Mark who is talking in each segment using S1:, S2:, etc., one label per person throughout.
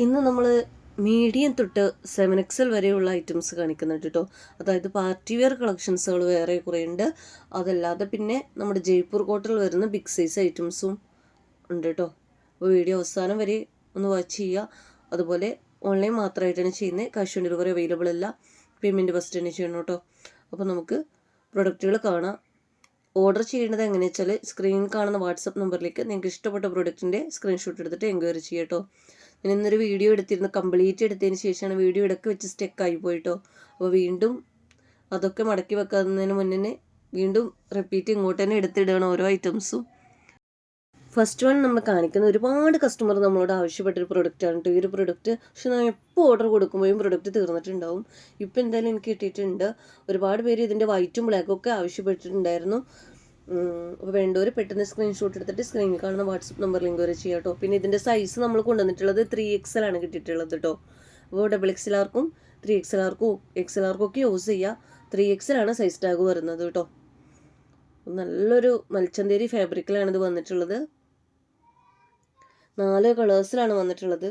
S1: ഇന്ന് നമ്മൾ മീഡിയം തൊട്ട് സെവൻ എക്സൽ വരെയുള്ള ഐറ്റംസ് കാണിക്കുന്നുണ്ട് കേട്ടോ അതായത് പാർട്ടി വെയർ കളക്ഷൻസുകൾ വേറെ കുറേ ഉണ്ട്. അതല്ലാതെ പിന്നെ നമ്മുടെ ജയ്പൂർ കോട്ടിൽ വരുന്ന ബിഗ് സൈസ് ഐറ്റംസും ഉണ്ട് കേട്ടോ അപ്പോൾ വീഡിയോ അവസാനം വരെ ഒന്ന് വാച്ച് ചെയ്യുക. അതുപോലെ ഓൺലൈൻ മാത്രമായിട്ടാണ് ചെയ്യുന്നത്. ക്യാഷ് ഓൺ ഡെലിവറി അവൈലബിൾ അല്ല. പേയ്മെന്റ് ഫസ്റ്റ് തന്നെ ചെയ്യണം കേട്ടോ അപ്പോൾ നമുക്ക് പ്രൊഡക്റ്റുകൾ കാണാം. ഓർഡർ ചെയ്യേണ്ടത് എങ്ങനെയാണെന്ന് വെച്ചാൽ സ്ക്രീനിൽ കാണുന്ന വാട്സപ്പ് നമ്പറിലേക്ക് നിങ്ങൾക്ക് ഇഷ്ടപ്പെട്ട പ്രൊഡക്റ്റിന്റെ സ്ക്രീൻഷോട്ട് എടുത്തിട്ട് എൻക്വയറി ചെയ്യാം കേട്ടോ ഞാൻ ഇന്നൊരു വീഡിയോ എടുത്തിരുന്നു. കംപ്ലീറ്റ് എടുത്തതിന് ശേഷമാണ് വീഡിയോ ഇടയ്ക്ക് വെച്ച് സ്റ്റെക്കായി പോയിട്ടോ. അപ്പോൾ വീണ്ടും അതൊക്കെ മടക്കി വെക്കുന്നതിന് മുന്നേ വീണ്ടും റിപ്പീറ്റ് ഇങ്ങോട്ട് തന്നെ എടുത്തിടുകയാണ് ഓരോ ഐറ്റംസും ഫസ്റ്റ് വൺ നമ്മൾ കാണിക്കുന്ന ഒരുപാട് കസ്റ്റമർ നമ്മളോട് ആവശ്യപ്പെട്ടൊരു പ്രൊഡക്റ്റാണ് കേട്ടോ ഈ ഒരു പ്രൊഡക്റ്റ് പക്ഷെ ഞാൻ എപ്പോൾ ഓർഡർ കൊടുക്കുമ്പോഴും പ്രൊഡക്റ്റ് തീർന്നിട്ടുണ്ടാവും. ഇപ്പോൾ എന്തായാലും എനിക്ക് കിട്ടിയിട്ടുണ്ട്. ഒരുപാട് പേര് ഇതിന്റെ വൈറ്റും ബ്ലാക്കും ഒക്കെ ആവശ്യപ്പെട്ടിട്ടുണ്ടായിരുന്നു. അപ്പോൾ വേണ്ടവർ പെട്ടെന്ന് സ്ക്രീൻഷോട്ട് എടുത്തിട്ട് സ്ക്രീനിൽ കാണുന്ന വാട്സപ്പ് നമ്പർ ലിങ്ക് വരെ ചെയ്യാം കേട്ടോ പിന്നെ ഇതിന്റെ സൈസ് നമ്മൾ കൊണ്ടുവന്നിട്ടുള്ളത് ത്രീ എക്സൽ ആണ് കിട്ടിയിട്ടുള്ളത് കേട്ടോ അപ്പോൾ ഡബിൾ എക്സൽ ആർക്കും ത്രീ എക്സൽ ആർക്കും എക്സൽ ആർക്കും ഒക്കെ യൂസ് ചെയ്യുക ത്രീ എക്സലാണ് സൈസ് ടാഗ് വരുന്നത് കേട്ടോ നല്ലൊരു മൽച്ചന്തേരി ഫാബ്രിക്കിലാണ് ഇത് വന്നിട്ടുള്ളത്. നാല് കളേഴ്സിലാണ് വന്നിട്ടുള്ളത്.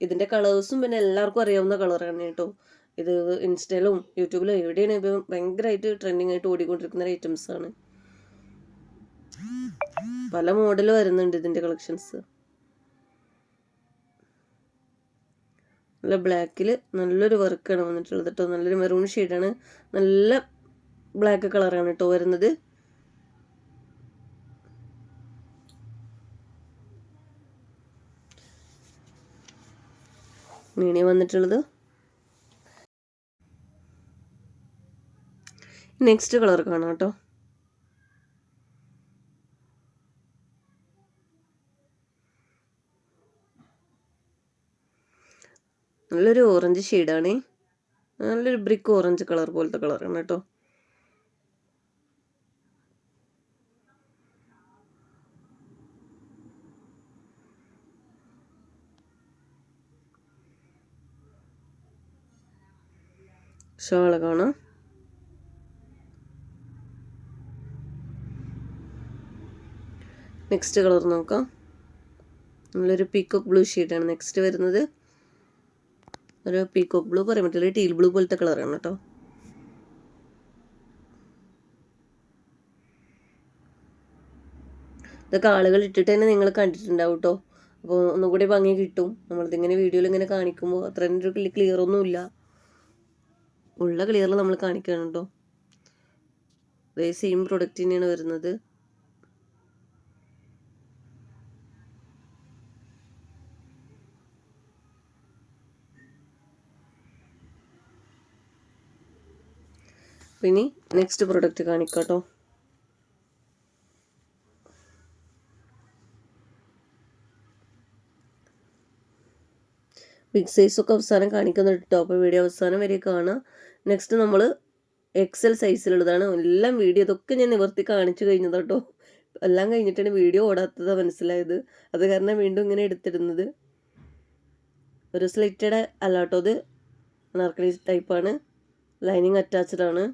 S1: ഇതിന്റെ കളേഴ്സും പിന്നെ എല്ലാവർക്കും അറിയാവുന്ന കളറാണ് കേട്ടോ ഇത് ഇൻസ്റ്റയിലും യൂട്യൂബിലും എവിടെയാണ് ഭയങ്കരമായിട്ട് ട്രെൻഡിങ് ആയിട്ട് ഓടിക്കൊണ്ടിരിക്കുന്ന ഐറ്റംസ് ആണ്. പല മോഡൽ വരുന്നുണ്ട് ഇതിന്റെ കളക്ഷൻസ്. നല്ല ബ്ലാക്കിൽ നല്ലൊരു വർക്കാണ് വന്നിട്ടുള്ളത് കേട്ടോ നല്ലൊരു മെറൂൺ ഷെയ്ഡാണ്. നല്ല ബ്ലാക്ക് കളറാണ് കേട്ടോ വരുന്നത്. ഇനി വന്നിട്ടുള്ളത് നെക്സ്റ്റ് കളർ കാണാം കേട്ടോ നല്ലൊരു ഓറഞ്ച് ഷെയ്ഡാണ് നല്ലൊരു ബ്രിക്ക് ഓറഞ്ച് കളർ പോലത്തെ കളറാണ് കേട്ടോ. ഷോൾ കാണാം. നെക്സ്റ്റ് കളർ നോക്കാം. നല്ലൊരു പീക്കോക്ക് ബ്ലൂ ഷെയ്ഡാണ് നെക്സ്റ്റ് വരുന്നത് ഒരു പീക്കോ ബ്ലൂ പറയാൻ പറ്റില്ല ടീൽ ബ്ലൂ പോലത്തെ കളറാണ് കേട്ടോ. ഇതൊക്കെ ആളുകൾ ഇട്ടിട്ട് തന്നെ നിങ്ങൾ കണ്ടിട്ടുണ്ടാവും കേട്ടോ അപ്പോൾ ഒന്നുകൂടി ഭംഗി കിട്ടും. നമ്മളിതിങ്ങനെ വീഡിയോയിൽ ഇങ്ങനെ കാണിക്കുമ്പോൾ അത്ര ഒരു ക്ലിയർ ഒന്നുമില്ല ഉള്ള ക്ലിയറിൽ നമ്മൾ കാണിക്കണം കേട്ടോ അതേ സെയിം പ്രൊഡക്റ്റ് തന്നെയാണ് വരുന്നത്. പിന്നെ നെക്സ്റ്റ് പ്രൊഡക്റ്റ് കാണിക്കാട്ടോ. ബിഗ് സൈസൊക്കെ അവസാനം കാണിക്കുന്നുണ്ട് കേട്ടോ അപ്പോൾ വീഡിയോ അവസാനം വരെ കാണാം. നെക്സ്റ്റ് നമ്മൾ എക്സൽ സൈസിലുള്ളതാണ് എല്ലാം വീഡിയോ ഇതൊക്കെ ഞാൻ നിവർത്തി കാണിച്ചു കഴിഞ്ഞത് കേട്ടോ എല്ലാം കഴിഞ്ഞിട്ടാണ് വീഡിയോ ഓടാത്തത് മനസ്സിലായത്. അത് കാരണം വീണ്ടും ഇങ്ങനെ എടുത്തിടുന്നത്. ഒരു സ്ലിറ്റഡ് അല്ല കേട്ടോ അത് അനാർക്കലി ടൈപ്പാണ് ലൈനിങ് അറ്റാച്ച്ഡ് ആണ്.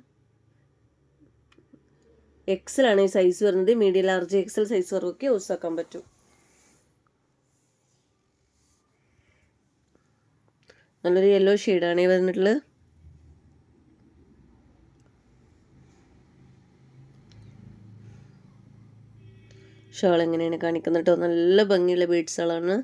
S1: എക്സലാണ് ഈ സൈസ് വരുന്നത്. Medium large XL size work use ആക്കാൻ പറ്റും. നല്ലൊരു യെല്ലോ ഷെയ്ഡാണ് ഈ വന്നിട്ടുള്ളത്. ഷോൾ എങ്ങനെയാണ് കാണിക്കുന്നത് കേട്ടോ നല്ല ഭംഗിയുള്ള ബീഡ്സുകളാണ്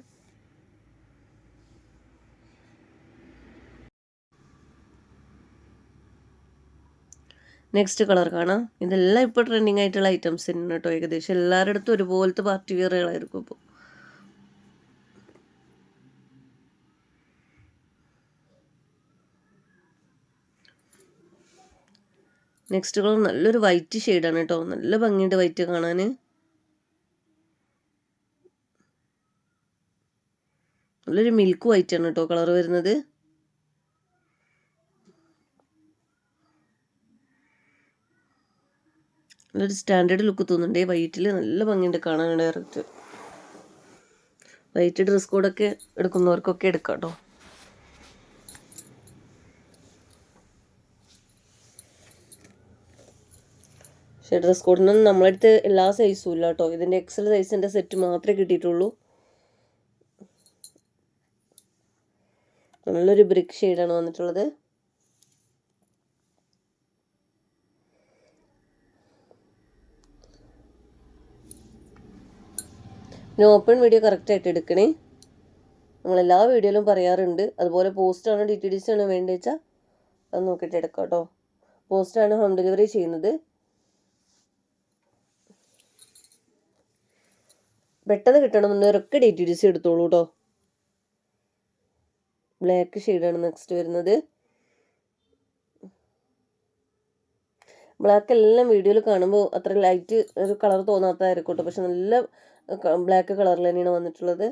S1: നെക്സ്റ്റ് കളർ കാണാം. ഇതെല്ലാം ഇപ്പോൾ ട്രെൻഡിങ് ആയിട്ടുള്ള ഐറ്റംസ് തന്നെയാണ് കേട്ടോ ഏകദേശം. എല്ലാവരുടെ അടുത്തും ഒരുപോലത്തെ പാർട്ടി വെയറുകളായിരിക്കും ഇപ്പോൾ നെക്സ്റ്റ് കളർ നല്ലൊരു വൈറ്റ് ഷെയ്ഡാണ് കേട്ടോ. നല്ല ഭംഗിയുണ്ട് വൈറ്റ് കാണാൻ. നല്ലൊരു മിൽക്ക് വൈറ്റ് ആണ് കേട്ടോ കളർ വരുന്നത്. നല്ലൊരു സ്റ്റാൻഡേർഡ് ലുക്ക് തോന്നുന്നുണ്ട്. വൈറ്റിൽ നല്ല ഭംഗിയുണ്ട് കാണാൻ ഡയറക്റ്റ് വൈറ്റ് ഡ്രസ് കോഡൊക്കെ എടുക്കുന്നവർക്കൊക്കെ എടുക്കാം കേട്ടോ പക്ഷേ ഡ്രസ് കോഡിനൊന്നും നമ്മളടുത്ത് എല്ലാ സൈസും ഇല്ല കേട്ടോ. ഇതിന്റെ എക്സൽ സൈസിന്റെ സെറ്റ് മാത്രമേ കിട്ടിയിട്ടുള്ളൂ. നല്ലൊരു ബ്രിക്ക് ഷെയ്ഡാണ് വന്നിട്ടുള്ളത്. പിന്നെ ഓപ്പൺ വീഡിയോ കറക്റ്റായിട്ട് എടുക്കണേ. നമ്മൾ എല്ലാ വീഡിയോയിലും പറയാറുണ്ട്. അതുപോലെ പോസ്റ്റാണോ ഡി ടി ഡി സി ആണോ വേണ്ടത് വെച്ചാൽ അത് നോക്കിയിട്ട് എടുക്കാം കേട്ടോ. പോസ്റ്റാണ് ഹോം ഡെലിവറി ചെയ്യുന്നത്. പെട്ടെന്ന് കിട്ടണമെന്നുള്ളവരൊക്കെ ഡി ടി ഡി സി എടുത്തോളൂ കേട്ടോ. ബ്ലാക്ക് ഷെയ്ഡാണ് നെക്സ്റ്റ് വരുന്നത്. ബ്ലാക്ക് എല്ലാം വീഡിയോയിൽ കാണുമ്പോൾ അത്ര ലൈറ്റ് ഒരു കളർ തോന്നാത്തതായിരിക്കും കേട്ടോ. പക്ഷെ നല്ല ബ്ലാക്ക് കളറിൽ തന്നെയാണ് വന്നിട്ടുള്ളത്.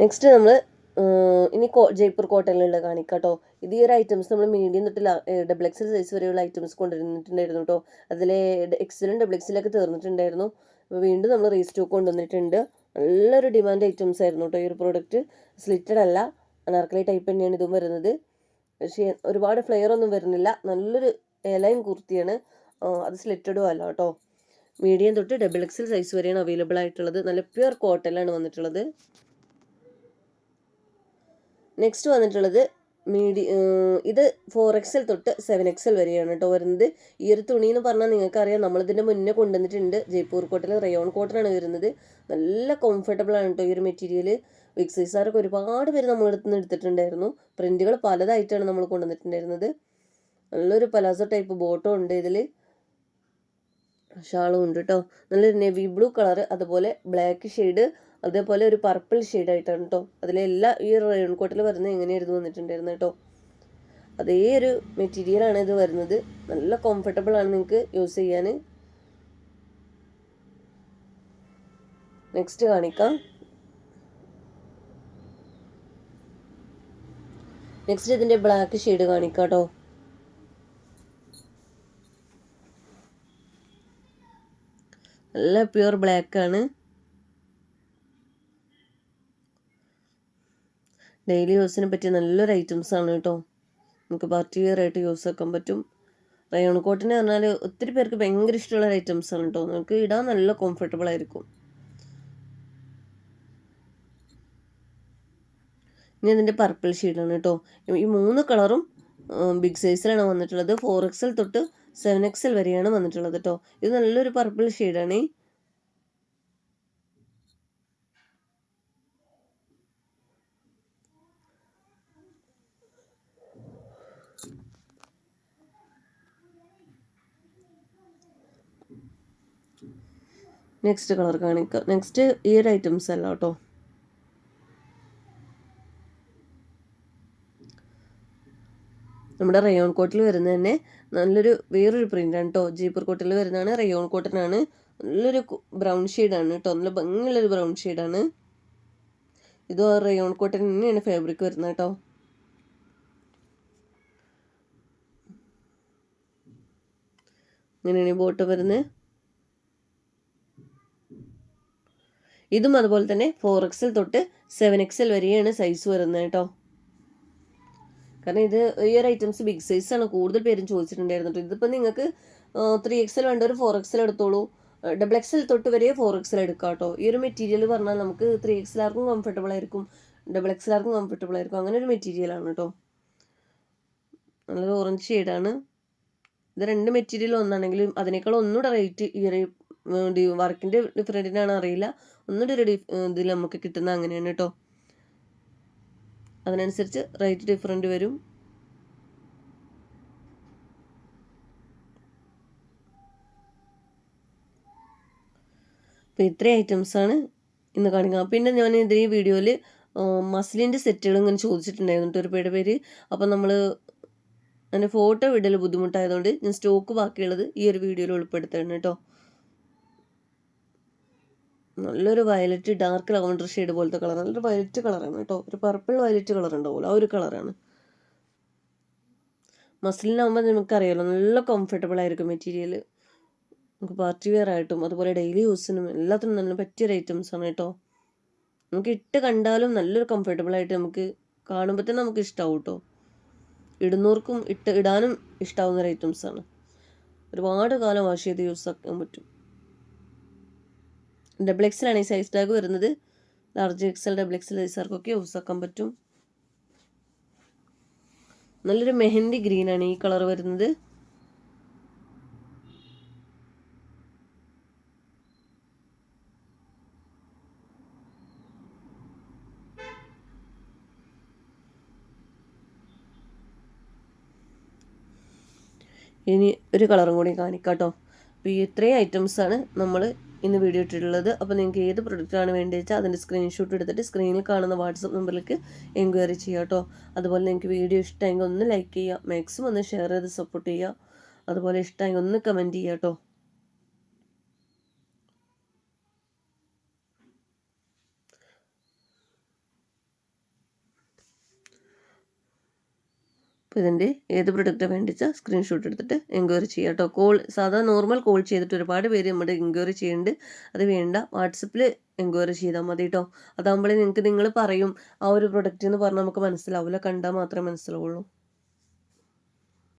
S1: നെക്സ്റ്റ് നമ്മൾ ഇനി കോ ജയ്പൂർ കോട്ടയിലുള്ള കാണിക്കാം കേട്ടോ ഇത് ഈ ഒരു ഐറ്റംസ് നമ്മൾ മീഡിയം തൊട്ട് ഡബിൾ എക്സൽ സൈസ് വരെയുള്ള ഐറ്റംസ് കൊണ്ടുവന്നിട്ടുണ്ടായിരുന്നു കേട്ടോ അതിലെ എക്സലും ഡബിൾ എക്സലൊക്കെ തീർന്നിട്ടുണ്ടായിരുന്നു. വീണ്ടും നമ്മൾ റീസ്റ്റോക്ക് കൊണ്ടുവന്നിട്ടുണ്ട്. നല്ലൊരു ഡിമാൻഡ് ഐറ്റംസ് ആയിരുന്നു കേട്ടോ ഈ ഒരു പ്രോഡക്റ്റ് സ്ലിറ്റഡ് അല്ല അനാർക്കലി ടൈപ്പ് തന്നെയാണ് ഇതും വരുന്നത്. പക്ഷേ ഒരുപാട് ഫ്ലെയർ ഒന്നും വരുന്നില്ല. നല്ലൊരു എലൈൻ കുർത്തിയാണ്. അത് സ്ലിറ്റഡും അല്ല കേട്ടോ മീഡിയം തൊട്ട് ഡബിൾ എക്സൽ സൈസ് വരെയാണ് അവൈലബിൾ ആയിട്ടുള്ളത്. നല്ല പ്യുർ കോട്ടണിലാണ് വന്നിട്ടുള്ളത്. നെക്സ്റ്റ് വന്നിട്ടുള്ളത് മീഡി ഇത് ഫോർ എക്സൽ തൊട്ട് സെവൻ എക്സൽ വരെയാണ് കേട്ടോ വരുന്നത്. ഈ ഒരു തുണി എന്ന് പറഞ്ഞാൽ നിങ്ങൾക്കറിയാം നമ്മളിതിന്റെ മുന്നേ കൊണ്ടുവന്നിട്ടുണ്ട്. ജയ്പൂർ കോട്ടൺ റയോൺ കോട്ടൺ ആണ് വരുന്നത്. നല്ല കംഫർട്ടബിൾ ആണ് കേട്ടോ ഈ ഒരു മെറ്റീരിയൽ വിക്സൈസാരൊക്കെ ഒരുപാട് പേര് നമ്മളെടുത്ത് നിന്ന് എടുത്തിട്ടുണ്ടായിരുന്നു. പ്രിന്റുകൾ പലതായിട്ടാണ് നമ്മൾ കൊണ്ടുവന്നിട്ടുണ്ടായിരുന്നത്. നല്ലൊരു പലാസോ ടൈപ്പ് ബോട്ടോ ഉണ്ട് ഇതിൽ ഷാളും ഉണ്ട് കേട്ടോ നല്ലൊരു നെവി ബ്ലൂ കളർ അതുപോലെ ബ്ലാക്ക് ഷെയ്ഡ് അതേപോലെ ഒരു പർപ്പിൾ ഷെയ്ഡായിട്ടാണ് കേട്ടോ അതിലെല്ലാം ഈ റെയിൻ കോട്ടിൽ വരുന്നത് എങ്ങനെയായിരുന്നു വന്നിട്ടുണ്ടായിരുന്നത് കേട്ടോ അതേ ഒരു മെറ്റീരിയലാണ് ഇത് വരുന്നത്. നല്ല കംഫർട്ടബിൾ ആണ് നിങ്ങൾക്ക് യൂസ് ചെയ്യാൻ നെക്സ്റ്റ് കാണിക്കാം. നെക്സ്റ്റ് ഇതിന്റെ ബ്ലാക്ക് ഷെയ്ഡ് കാണിക്കാം കേട്ടോ നല്ല പ്യുർ ബ്ലാക്ക് ആണ്. ഡെയിലി യൂസിന് പറ്റിയ നല്ലൊരു ഐറ്റംസ് ആണ് കേട്ടോ. നമുക്ക് പാർട്ടി വെയർ ആയിട്ട് യൂസ് ആക്കാൻ പറ്റും. റയോൺ കോട്ടിന് പറഞ്ഞാൽ ഒത്തിരി പേർക്ക് ഭയങ്കര ഇഷ്ടമുള്ള ഐറ്റംസ് ആണ് കേട്ടോ. നിങ്ങൾക്ക് ഇടാൻ നല്ല കംഫർട്ടബിൾ ആയിരിക്കും. ഇനി അതിന്റെ പർപ്പിൾ ഷെയ്ഡാണ് കേട്ടോ. ഈ മൂന്ന് കളറും ബിഗ് സൈസിലാണ് വന്നിട്ടുള്ളത്. ഫോർ എക്സൽ തൊട്ട് സെവൻ എക്സൽ വരെയാണ് വന്നിട്ടുള്ളത് കേട്ടോ. ഇത് നല്ലൊരു പർപ്പിൾ ഷെയ്ഡാണ് നെക്സ്റ്റ് കളർ കാണിക്കാം. നെക്സ്റ്റ് ഈ ഒരു ഐറ്റംസ് അല്ല കേട്ടോ. നമ്മുടെ റയോൺ കോട്ടിൽ വരുന്നത് തന്നെ നല്ലൊരു വേറൊരു പ്രിന്റാണ് കേട്ടോ ജീപ്പർ കോട്ടിൽ വരുന്നതാണ് റയോൺ കോട്ടനാണ് നല്ലൊരു ബ്രൗൺ ഷെയ്ഡാണ് കേട്ടോ നല്ല ഭംഗിയുള്ളൊരു ബ്രൗൺ ഷെയ്ഡാണ് ഇത് റയോൺ കോട്ടൻ തന്നെയാണ് ഫാബ്രിക് വരുന്നത് കേട്ടോ ഇങ്ങനെയാണ് ബോട്ട് വരുന്നത്. ഇതും അതുപോലെ തന്നെ ഫോർ എക്സിൽ തൊട്ട് സെവൻ എക്സിൽ വരെയാണ് സൈസ് വരുന്നത് കേട്ടോ. കാരണം ഇത് ഈ ഒരു ഐറ്റംസ് ബിഗ് സൈസ് ആണ്. കൂടുതൽ പേരും ചോദിച്ചിട്ടുണ്ടായിരുന്നു ഇതിപ്പോൾ നിങ്ങൾക്ക് ത്രീ എക്സൽ വേണ്ട ഒരു ഫോർ എക്സൽ എടുത്തോളൂ. ഡബിൾ എക്സൽ തൊട്ട് വരെ ഫോർ എക്സൽ എടുക്കാം കേട്ടോ. ഈ ഒരു മെറ്റീരിയൽ പറഞ്ഞാൽ നമുക്ക് ത്രീ എക്സലാർക്കും കംഫർട്ടബിൾ ആയിരിക്കും. ഡബിൾ എക്സലാർക്കും കംഫർട്ടബിൾ ആയിരിക്കും. അങ്ങനെ ഒരു മെറ്റീരിയലാണ് കേട്ടോ. നല്ലൊരു ഓറഞ്ച് ഷെയ്ഡാണ് ഇത് രണ്ട് മെറ്റീരിയൽ ഒന്നാണെങ്കിലും അതിനേക്കാൾ ഒന്നുകൂടെ റേറ്റ് ഈ വർക്കിന്റെ ഡിഫറെന്റിനാണ് അറിയില്ല. ഒന്നുകൂടി ഒരു ഇതിൽ നമുക്ക് കിട്ടുന്ന അങ്ങനെയാണ് കേട്ടോ അതിനനുസരിച്ച് റേറ്റ് ഡിഫറന്റ് വരും. അപ്പോൾ ഇത്രയും ഐറ്റംസാണ് ഇന്ന് കാണിക്കുക പിന്നെ ഞാൻ ഇതിൽ ഈ വീഡിയോയിൽ മസ്ലിന്റെ സെറ്റുകൾ ഇങ്ങനെ ചോദിച്ചിട്ടുണ്ടായിരുന്നു ഒരുപാട് പേര്. അപ്പം നമ്മൾ അതിന്റെ ഫോട്ടോ വിടൽ ബുദ്ധിമുട്ടായതുകൊണ്ട് ഞാൻ സ്റ്റോക്ക് ബാക്കിയുള്ളത് ഈ ഒരു വീഡിയോയിൽ ഉൾപ്പെടുത്തണം കേട്ടോ നല്ലൊരു വയലറ്റ് ഡാർക്ക് ലവണ്ടർ ഷെയ്ഡ് പോലത്തെ കളർ നല്ലൊരു വയലറ്റ് കളറാണ് കേട്ടോ. ഒരു പർപ്പിൾ വയലറ്റ് കളർ ഉണ്ടാവുമല്ലോ. ആ ഒരു കളറാണ്. മസിലിനാകുമ്പോൾ നമുക്കറിയാമല്ലോ നല്ല കംഫർട്ടബിൾ ആയിരിക്കും മെറ്റീരിയൽ നമുക്ക് പാർട്ടി വെയർ ആയിട്ടും അതുപോലെ ഡെയിലി യൂസിനും എല്ലാത്തിനും നല്ല പറ്റിയൊരു ഐറ്റംസ് ആണ് കേട്ടോ. നമുക്ക് ഇട്ട് കണ്ടാലും നല്ലൊരു കംഫർട്ടബിൾ ആയിട്ട് നമുക്ക് കാണുമ്പോൾ തന്നെ നമുക്ക് ഇഷ്ടമാവും കേട്ടോ. ഇടുന്നവർക്കും ഇട്ട് ഇടാനും ഇഷ്ടമാവുന്ന ഒരു ആണ്. ഒരുപാട് കാലം വാഷ് ചെയ്ത് യൂസ് ആക്കാൻ പറ്റും. ഡബിൾ എക്സിലാണ് ഈ സൈസ് ടാഗ് വരുന്നത്. ലാർജ് എക്സൽ ഡബിൾ എക്സൽ സൈസാർക്കൊക്കെ യൂസ് ആക്കാൻ പറ്റും. നല്ലൊരു മെഹന്തി ആണ് ഈ കളർ വരുന്നത്. ഇനി ഒരു കളറും കൂടി കാണിക്കാം കേട്ടോ അപ്പോൾ ഈ ഇത്രയും ഐറ്റംസാണ് നമ്മൾ ഇന്ന് വീഡിയോ ഇട്ടിട്ടുള്ളത്. അപ്പോൾ നിങ്ങൾക്ക് ഏത് പ്രൊഡക്റ്റാണ് വേണ്ടത് വെച്ചാൽ അതിന്റെ സ്ക്രീൻഷോട്ട് എടുത്തിട്ട് സ്ക്രീനിൽ കാണുന്ന വാട്സപ്പ് നമ്പറിലേക്ക് എൻക്വയറി ചെയ്യുക കേട്ടോ അതുപോലെ നിങ്ങൾക്ക് വീഡിയോ ഇഷ്ടമെങ്കിൽ ഒന്ന് ലൈക്ക് ചെയ്യുക. മാക്സിമം ഒന്ന് ഷെയർ ചെയ്ത് സപ്പോർട്ട് ചെയ്യുക. അതുപോലെ ഇഷ്ടമെങ്കിൽ ഒന്ന് കമന്റ് ചെയ്യുക കേട്ടോ അപ്പോൾ ഇതിന്റെ ഏത് പ്രൊഡക്റ്റ് വേണ്ടിച്ചാൽ സ്ക്രീൻഷോട്ട് എടുത്തിട്ട് എൻക്വയറി ചെയ്യുക കേട്ടോ കോൾ സാധാ നോർമൽ കോൾ ചെയ്തിട്ട് ഒരുപാട് പേര് നമ്മുടെ എൻക്വയറി ചെയ്യുന്നുണ്ട് അത് വേണ്ട വാട്സപ്പിൽ എൻക്വയറി ചെയ്താൽ മതി കേട്ടോ അതാകുമ്പോഴേ നിങ്ങൾക്ക് നിങ്ങൾ പറയും ആ ഒരു പ്രൊഡക്റ്റ് എന്ന് പറഞ്ഞാൽ നമുക്ക് മനസ്സിലാവില്ല കണ്ടാൽ മാത്രമേ മനസ്സിലാവുള്ളൂ.